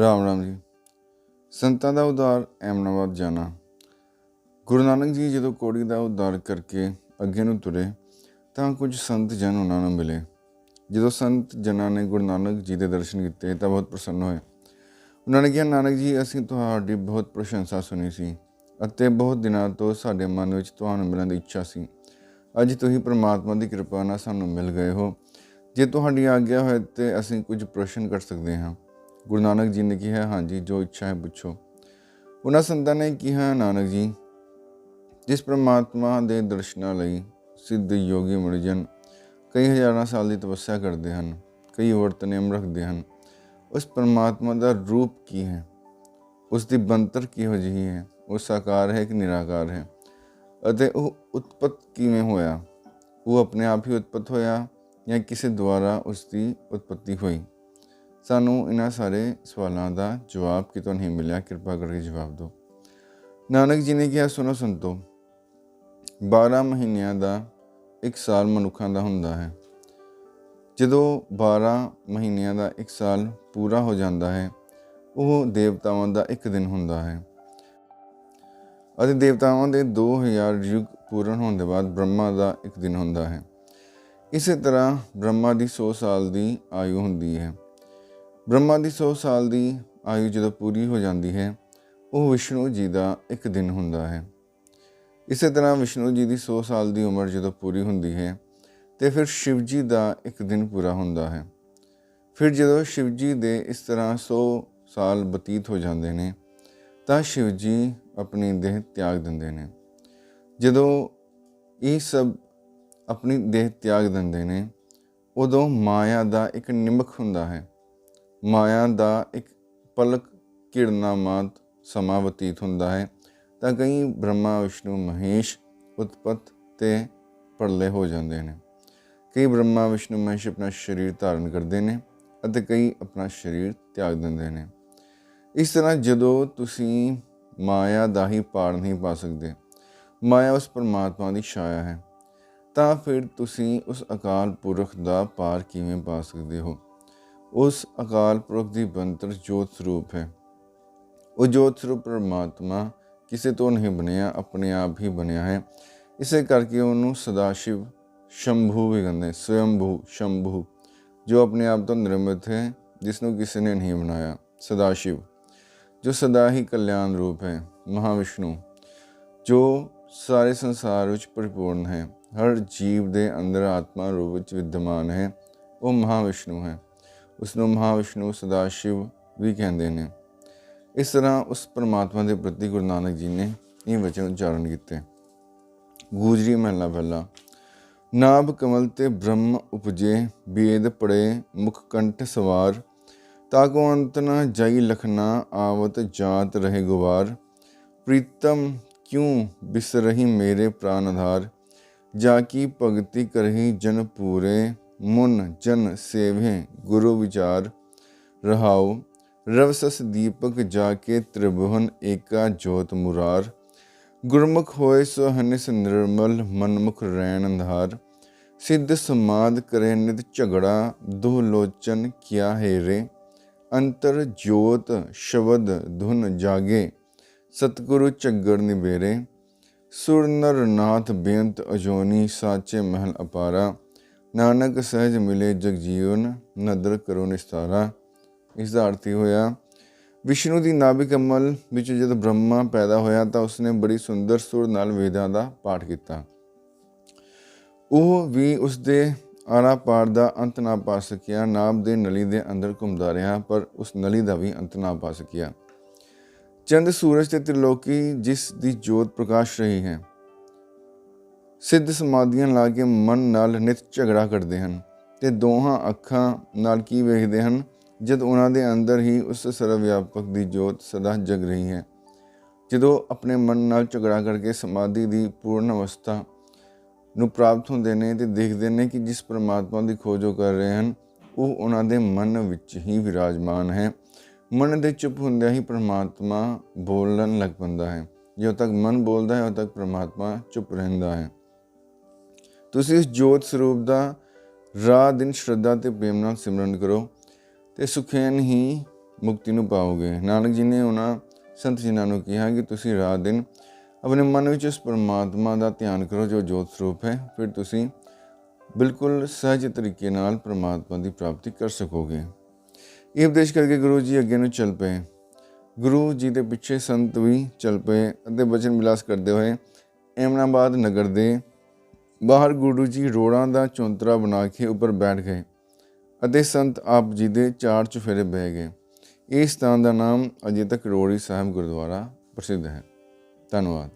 ਰਾਮ ਰਾਮ ਜੀ। ਸੰਤਾਂ ਦਾ ਉਦਾਰ ਐਮਨਾਬਾਦ ਜਾਣਾ। ਗੁਰੂ ਨਾਨਕ ਜੀ ਜਦੋਂ ਕੋੜੀ ਦਾ ਉਦਾਰ ਕਰਕੇ ਅੱਗੇ ਨੂੰ ਤੁਰੇ, ਤਾਂ ਕੁਝ ਸੰਤ ਜਨ ਉਹਨਾਂ ਨੂੰ ਮਿਲੇ। ਜਦੋਂ ਸੰਤ ਜਨਾਂ ਨੇ ਗੁਰੂ ਨਾਨਕ ਜੀ ਦੇ ਦਰਸ਼ਨ ਕੀਤੇ, ਤਾਂ ਬਹੁਤ ਪ੍ਰਸੰਨ ਹੋਏ। ਉਹਨਾਂ ਨੇ ਕਿਹਾ, ਨਾਨਕ ਜੀ, ਅਸੀਂ ਤੁਹਾਡੀ ਬਹੁਤ ਪ੍ਰਸ਼ੰਸਾ ਸੁਣੀ ਸੀ ਅਤੇ ਬਹੁਤ ਦਿਨਾਂ ਤੋਂ ਸਾਡੇ ਮਨ ਵਿੱਚ ਤੁਹਾਨੂੰ ਮਿਲਣ ਦੀ ਇੱਛਾ ਸੀ। ਅੱਜ ਤੁਸੀਂ ਪ੍ਰਮਾਤਮਾ ਦੀ ਕਿਰਪਾ ਨਾਲ ਸਾਨੂੰ ਮਿਲ ਗਏ ਹੋ। ਜੇ ਤੁਹਾਡੀ ਆਗਿਆ ਹੋਏ ਤੇ ਅਸੀਂ ਕੁਝ ਪ੍ਰਸ਼ਨ ਕਰ ਸਕਦੇ ਹਾਂ। ਗੁਰੂ ਨਾਨਕ ਜੀ ਨੇ ਕਿਹਾ, ਹਾਂਜੀ, ਜੋ ਇੱਛਾ ਹੈ ਪੁੱਛੋ। ਉਹਨਾਂ ਸੰਤਾਂ ਨੇ ਕਿਹਾ, ਨਾਨਕ ਜੀ, ਜਿਸ ਪ੍ਰਮਾਤਮਾ ਦੇ ਦਰਸ਼ਨਾਂ ਲਈ ਸਿੱਧ ਯੋਗੀ ਮੁਨਿਜਨ ਕਈ ਹਜ਼ਾਰਾਂ ਸਾਲ ਦੀ ਤਪੱਸਿਆ ਕਰਦੇ ਹਨ, ਕਈ ਵਰਤ ਨਿਯਮ ਰੱਖਦੇ ਹਨ, ਉਸ ਪਰਮਾਤਮਾ ਦਾ ਰੂਪ ਕੀ ਹੈ? ਉਸ ਦੀ ਬੰਤਰ ਕਿਹੋ ਜਿਹੀ ਹੈ? ਉਹ ਸਾਕਾਰ ਹੈ ਕਿ ਨਿਰਾਕਾਰ ਹੈ? ਅਤੇ ਉਹ ਉਤਪਤ ਕਿਵੇਂ ਹੋਇਆ? ਉਹ ਆਪਣੇ ਆਪ ਹੀ ਉਤਪਤ ਹੋਇਆ ਜਾਂ ਕਿਸੇ ਦੁਆਰਾ ਉਸ ਦੀ ਉਤਪਤੀ ਹੋਈ? ਸਾਨੂੰ ਇਹਨਾਂ ਸਾਰੇ ਸਵਾਲਾਂ ਦਾ ਜਵਾਬ ਕਿਤੋਂ ਨਹੀਂ ਮਿਲਿਆ, ਕਿਰਪਾ ਕਰਕੇ ਜਵਾਬ ਦਿਓ। ਨਾਨਕ ਜੀ ਨੇ ਕਿਹਾ, ਸੁਣੋ ਸੰਤੋ 12 ਮਹੀਨਿਆਂ ਦਾ ਇੱਕ ਸਾਲ ਮਨੁੱਖਾਂ ਦਾ ਹੁੰਦਾ ਹੈ। ਜਦੋਂ 12 ਮਹੀਨਿਆਂ ਦਾ ਇੱਕ ਸਾਲ ਪੂਰਾ ਹੋ ਜਾਂਦਾ ਹੈ, ਉਹ ਦੇਵਤਾਵਾਂ ਦਾ ਇੱਕ ਦਿਨ ਹੁੰਦਾ ਹੈ। ਅਤੇ ਦੇਵਤਾਵਾਂ ਦੇ 2000 ਯੁੱਗ ਪੂਰਨ ਹੋਣ ਦੇ ਬਾਅਦ ਬ੍ਰਹਮਾ ਦਾ ਇੱਕ ਦਿਨ ਹੁੰਦਾ ਹੈ। ਇਸੇ ਤਰ੍ਹਾਂ ਬ੍ਰਹਮਾ ਦੀ 100 ਸਾਲ ਦੀ ਆਯੂ ਹੁੰਦੀ ਹੈ। ਬ੍ਰਹਮਾ ਦੀ 100 ਸਾਲ ਦੀ ਆਯੂ ਜਦੋਂ ਪੂਰੀ ਹੋ ਜਾਂਦੀ ਹੈ, ਉਹ ਵਿਸ਼ਨੂੰ ਜੀ ਦਾ ਇੱਕ ਦਿਨ ਹੁੰਦਾ ਹੈ। ਇਸੇ ਤਰ੍ਹਾਂ ਵਿਸ਼ਨੂੰ ਜੀ ਦੀ 100 ਸਾਲ ਦੀ ਉਮਰ ਜਦੋਂ ਪੂਰੀ ਹੁੰਦੀ ਹੈ, ਤੇ ਫਿਰ ਸ਼ਿਵ ਜੀ ਦਾ ਇੱਕ ਦਿਨ ਪੂਰਾ ਹੁੰਦਾ ਹੈ। ਫਿਰ ਜਦੋਂ ਸ਼ਿਵ ਜੀ ਦੇ ਇਸ ਤਰ੍ਹਾਂ 100 ਸਾਲ ਬਤੀਤ ਹੋ ਜਾਂਦੇ ਨੇ, ਤਾਂ ਸ਼ਿਵ ਜੀ ਆਪਣੀ ਦੇਹ ਤਿਆਗ ਦਿੰਦੇ ਨੇ। ਜਦੋਂ ਇਹ ਸਭ ਆਪਣੀ ਦੇਹ ਤਿਆਗ ਦਿੰਦੇ ਨੇ, ਉਦੋਂ ਮਾਇਆ ਦਾ ਇੱਕ ਨਿਮਕ ਹੁੰਦਾ ਹੈ। ਮਾਇਆ ਦਾ ਇੱਕ ਪਲਕ ਕਿਰਨਾ ਮਾਤ ਸਮਾਂ ਬਤੀਤ ਹੁੰਦਾ ਹੈ। ਤਾਂ ਕਈ ਬ੍ਰਹਮਾ, ਵਿਸ਼ਨੂੰ, ਮਹੇਸ਼ ਉਤਪਤ ਤੇ ਪਰਲੇ ਹੋ ਜਾਂਦੇ ਨੇ। ਕਈ ਬ੍ਰਹਮਾ, ਵਿਸ਼ਨੂੰ, ਮਹੇਸ਼ ਆਪਣਾ ਸਰੀਰ ਧਾਰਨ ਕਰਦੇ ਨੇ ਅਤੇ ਕਈ ਆਪਣਾ ਸਰੀਰ ਤਿਆਗ ਦਿੰਦੇ ਨੇ। ਇਸ ਤਰ੍ਹਾਂ ਜਦੋਂ ਤੁਸੀਂ ਮਾਇਆ ਦਾ ਹੀ ਪਾਰ ਨਹੀਂ ਪਾ ਸਕਦੇ, ਮਾਇਆ ਉਸ ਪਰਮਾਤਮਾ ਦੀ ਛਾਇਆ ਹੈ, ਤਾਂ ਫਿਰ ਤੁਸੀਂ ਉਸ ਅਕਾਲ ਪੁਰਖ ਦਾ ਪਾਰ ਕਿਵੇਂ ਪਾ ਸਕਦੇ ਹੋ? ਉਸ ਅਕਾਲ ਪੁਰਖ ਦੀ ਬੰਤਰ ਜੋਤ ਸਰੂਪ ਹੈ ਉਹ ਜੋਤ ਸਰੂਪ ਪਰਮਾਤਮਾ ਕਿਸੇ ਤੋਂ ਨਹੀਂ ਬਣਿਆ ਆਪਣੇ ਆਪ ਹੀ ਬਣਿਆ ਹੈ ਇਸੇ ਕਰਕੇ ਉਹਨੂੰ ਸਦਾਸ਼ਿਵ ਸ਼ੰਭੂ ਵੀ ਕਹਿੰਦੇ ਸਵਯੰਭੂ ਸ਼ੰਭੂ ਜੋ ਆਪਣੇ ਆਪ ਤੋਂ ਨਿਰਮਿਤ ਹੈ ਜਿਸ ਨੂੰ ਕਿਸੇ ਨੇ ਨਹੀਂ ਬਣਾਇਆ ਸਦਾਸ਼ਿਵ ਜੋ ਸਦਾ ਹੀ ਕਲਿਆਣ ਰੂਪ ਹੈ ਮਹਾਵਿਸ਼ਨੂੰ ਜੋ ਸਾਰੇ ਸੰਸਾਰ ਵਿੱਚ ਪਰਿਪੂਰਨ ਹੈ ਹਰ ਜੀਵ ਦੇ ਅੰਦਰ ਆਤਮਾ ਰੂਪ ਵਿੱਚ ਵਿਦਮਾਨ ਹੈ ਉਹ ਮਹਾਵਿਸ਼ਨੂੰ ਹੈ ਉਸ ਨੂੰ ਮਹਾਵਿਸ਼ਨੂੰ ਸਦਾਸ਼ਿਵ ਵੀ ਕਹਿੰਦੇ ਨੇ। ਇਸ ਤਰ੍ਹਾਂ ਉਸ ਪਰਮਾਤਮਾ ਦੇ ਪ੍ਰਤੀ ਗੁਰੂ ਨਾਨਕ ਜੀ ਨੇ ਇਹ ਵਚਨ ਉਚਾਰਨ ਕੀਤੇ। ਗੂਜਰੀ ਮਹਲਾ ਪਹਿਲਾ, ਨਾਭ ਕਮਲ ਤੇ ਬ੍ਰਹਮ ਉਪਜੇ, ਬੇਦ ਪੜੇ, ਮੁਖ ਕੰਠ ਸਵਾਰ, ਤਾਕੋ ਅੰਤ ਨ ਜਾਈ ਲਖਨਾ ਆਵਤ ਜਾਤ ਰਹੇ ਗੁਵਾਰ, ਪ੍ਰੀਤਮ ਕਿਉ ਬਿਸਰਹੀ ਮੇਰੇ ਪ੍ਰਾਨ ਆਧਾਰ ਜਾ ਕੀ ਭਗਤੀ ਕਰਹੀ ਜਨ ਪੂਰੇ ਮੁਨ ਜਨ ਸੇਵੇ ਗੁਰੂ ਵਿਚਾਰ ਰਹਾਉ, ਰਵਸਸ ਦੀਪਕ ਜਾ ਕੇ ਤ੍ਰਿਭੁਵਨ ਏਕਾ ਜੋਤ ਮੁਰਾਰ। ਗੁਰਮੁਖ ਹੋਏ ਸੋ ਹਨਿਸ ਨਿਰਮਲ, ਮਨਮੁਖ ਰੈਣ ਅੰਧਾਰ। ਸਿੱਧ ਸਮਾਦ ਕਰੇ ਨਿਤ ਝਗੜਾ ਦੋ ਲੋਚਨ ਕਿਆ ਹੈ ਰੇ। ਅੰਤਰ ਜੋਤ ਸ਼ਬਦ ਧੁਨ ਜਾਗੇ, ਸਤਿਗੁਰੂ ਝੱਗੜ ਨਿਬੇਰੇ ਸੁਰ ਨਰ ਨਾਥ ਬੇਅੰਤ ਅਜੋਨੀ, ਸਾਚੇ ਮਹਿਲ ਅਪਾਰਾ। ਨਾਨਕ ਸਹਿਜ ਮਿਲੇ ਜਗ ਜੀਵਨ ਨਦਰ ਕਰੋ ਨਿਸਤਾਰਾ। ਇਸ ਦਾ ਅਰਥ ਇਹ ਹੋਇਆ, ਵਿਸ਼ਨੂੰ ਦੀ ਨਾਭਿ ਕਮਲ ਵਿੱਚ ਜਦ ਬ੍ਰਹਮਾ ਪੈਦਾ ਹੋਇਆ ਤਾਂ ਉਸਨੇ ਬੜੀ ਸੁੰਦਰ ਸੁਰ ਨਾਲ ਵੇਦਾਂ ਦਾ ਪਾਠ ਕੀਤਾ। ਉਹ ਵੀ ਉਸਦੇ ਆਰਾ ਪਾਰ ਦਾ ਅੰਤ ਨਾ ਪਾ ਸਕਿਆ, ਨਾਭ ਦੇ ਨਲੀ ਦੇ ਅੰਦਰ ਘੁੰਮਦਾ ਰਿਹਾ, ਪਰ ਉਸ ਨਲੀ ਦਾ ਵੀ ਅੰਤ ਨਾ ਪਾ ਸਕਿਆ। ਚੰਦ ਸੂਰਜ ਤੇ ਤ੍ਰਿਲੋਕੀ ਜਿਸ ਦੀ ਜੋਤ ਪ੍ਰਕਾਸ਼ ਰਹੀ ਹੈ। ਸਿੱਧ ਸਮਾਧੀਆਂ ਲਾ ਕੇ ਮਨ ਨਾਲ ਨਿਤ ਝਗੜਾ ਕਰਦੇ ਹਨ ਤੇ ਦੋਹਾਂ ਅੱਖਾਂ ਨਾਲ ਕੀ ਵੇਖਦੇ ਹਨ? ਜਦ ਉਹਨਾਂ ਦੇ ਅੰਦਰ ਹੀ ਉਸ ਸਰਵ ਵਿਆਪਕ ਦੀ ਜੋਤ ਸਦਾ ਜਗ ਰਹੀ ਹੈ। ਜਦੋਂ ਆਪਣੇ ਮਨ ਨਾਲ ਝਗੜਾ ਕਰਕੇ ਸਮਾਧੀ ਦੀ ਪੂਰਨ ਅਵਸਥਾ ਨੂੰ ਪ੍ਰਾਪਤ ਹੁੰਦੇ ਨੇ ਤੇ ਦੇਖਦੇ ਨੇ ਕਿ ਜਿਸ ਪਰਮਾਤਮਾ ਦੀ ਖੋਜ ਉਹ ਕਰ ਰਹੇ ਹਨ, ਉਹ ਉਹਨਾਂ ਦੇ ਮਨ ਵਿੱਚ ਹੀ ਵਿਰਾਜਮਾਨ ਹੈ। ਮਨ ਦੇ ਚੁੱਪ ਹੁੰਦਿਆਂ ਹੀ ਪਰਮਾਤਮਾ ਬੋਲਣ ਲੱਗ ਪੈਂਦਾ ਹੈ। ਜਦੋਂ ਤੱਕ ਮਨ ਬੋਲਦਾ ਹੈ, ਉਦੋਂ ਤੱਕ ਪਰਮਾਤਮਾ ਚੁੱਪ ਰਹਿੰਦਾ ਹੈ। ਤੁਸੀਂ ਇਸ ਜੋਤ ਸਰੂਪ ਦਾ ਰਾਤ ਦਿਨ ਸ਼ਰਧਾ ਤੇ ਪ੍ਰੇਮ ਨਾਲ ਸਿਮਰਨ ਕਰੋ ਤੇ ਸੁਖੈਨ ਹੀ ਮੁਕਤੀ ਨੂੰ ਪਾਓਗੇ। ਨਾਨਕ ਜੀ ਨੇ ਉਹਨਾਂ ਸੰਤ ਜਿਨ੍ਹਾਂ ਨੂੰ ਕਿਹਾ ਕਿ ਤੁਸੀਂ ਰਾਤ ਦਿਨ ਆਪਣੇ ਮਨ ਵਿੱਚ ਉਸ ਪਰਮਾਤਮਾ ਦਾ ਧਿਆਨ ਕਰੋ ਜੋ ਜੋਤ ਸਰੂਪ ਹੈ, ਫਿਰ ਤੁਸੀਂ ਬਿਲਕੁਲ ਸਹਜ ਤਰੀਕੇ ਨਾਲ ਪਰਮਾਤਮਾ ਦੀ ਪ੍ਰਾਪਤੀ ਕਰ ਸਕੋਗੇ। ਇਹ ਉਪਦੇਸ਼ ਕਰਕੇ ਗੁਰੂ ਜੀ ਅੱਗੇ ਨੂੰ ਚੱਲ ਪਏ। ਗੁਰੂ ਜੀ ਦੇ ਪਿੱਛੇ ਸੰਤ ਵੀ ਚੱਲ ਪਏ ਅਤੇ ਬਚਨ ਵਿਲਾਸ ਕਰਦੇ ਹੋਏ, ਐਮਨਾਬਾਦ ਨਗਰ ਦੇ ਬਾਹਰ ਗੁਰੂ ਜੀ ਰੋੜਾਂ ਦਾ ਚੌਂਤਰਾ ਬਣਾ ਕੇ ਉੱਪਰ ਬੈਠ ਗਏ ਅਤੇ ਸੰਤ ਆਪ ਜੀ ਦੇ ਚਾਰ ਚੁਫੇਰੇ ਬਹਿ ਗਏ। ਇਸ ਸਥਾਨ ਦਾ ਨਾਮ ਅਜੇ ਤੱਕ ਰੋੜੀ ਸਾਹਿਬ ਗੁਰਦੁਆਰਾ ਪ੍ਰਸਿੱਧ ਹੈ। ਧੰਨਵਾਦ।